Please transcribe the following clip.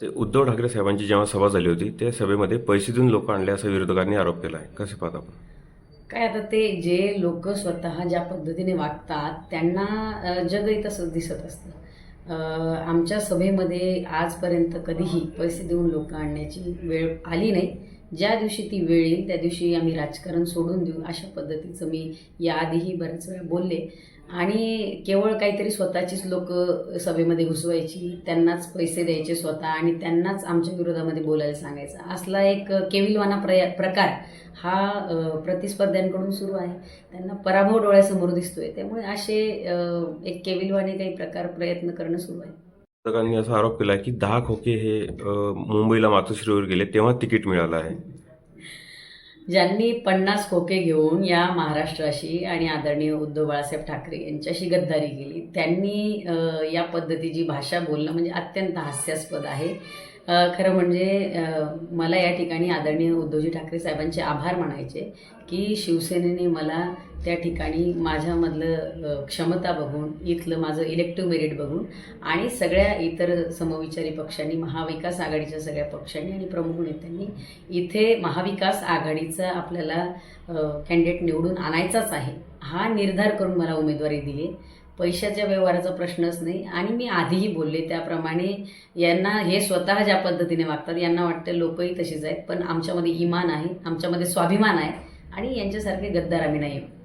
ते उद्धव ठाकरे साहेबांची जेव्हा सभा झाली होती त्या सभेमध्ये पैसे देऊन लोक आणले असा विरोधकांनी आरोप केला आहे कसे पाहत आपण? काय आता ते जे लोक स्वतः ज्या पद्धतीने वागतात त्यांना जगही तसंच दिसत असतं. आमच्या सभेमध्ये आजपर्यंत कधीही पैसे देऊन लोक आणण्याची वेळ आली नाही. ज्या दिवशी ती वेळ येईल त्या दिवशी आम्ही राजकारण सोडून देऊ अशा पद्धतीचं मी याआधीही बऱ्याच वेळा बोलले. आणि केवळ काहीतरी स्वतःचीच लोक सभेमध्ये घुसवायची त्यांनाच पैसे द्यायचे स्वतः आणि त्यांनाच आमच्या विरोधामध्ये बोलायला सांगायचं. असला एक केविलवाना प्रया प्रकार हा प्रतिस्पर्ध्यांकडून सुरू आहे. त्यांना पराभव डोळ्यासमोर दिसतोय. त्यामुळे असे एक केविलवाने काही प्रकार प्रयत्न करणं सुरू आहे. पत्रकारांनी असा आरोप केला की दहा खोके हे मुंबईला मातोश्रीवर गेले तेव्हा तिकीट मिळालं आहे. ज्यांनी पन्नास खोके घेऊन या महाराष्ट्राशी आणि आदरणीय उद्धव बाळासाहेब ठाकरे यांच्याशी गद्दारी केली त्यांनी या पद्धतीची भाषा बोलणं म्हणजे अत्यंत हास्यास्पद आहे. खरं म्हणजे मला या ठिकाणी आदरणीय उद्धवजी ठाकरे साहेबांचे आभार मानायचे की शिवसेनेने मला त्या ठिकाणी माझ्यामधलं क्षमता बघून इथलं माझं इलेक्टिव्ह मेरिट बघून आणि सगळ्या इतर समविचारी पक्षांनी महाविकास आघाडीच्या सगळ्या पक्षांनी आणि प्रमुख नेत्यांनी इथे महाविकास आघाडीचा आपल्याला कॅन्डिडेट निवडून आणायचाच आहे हा निर्धार करून मला उमेदवारी दिली. पैशाच्या व्यवहाराचा प्रश्नच नाही. आणि मी आधीही बोलले त्याप्रमाणे यांना हे स्वतः ज्या पद्धतीने वागतात यांना वाटतं लोकही तशीच आहेत. पण आमच्यामध्ये इमान आहे आमच्यामध्ये स्वाभिमान आहे. आणि यांच्यासारखे गद्दार आम्ही नाही आहोत.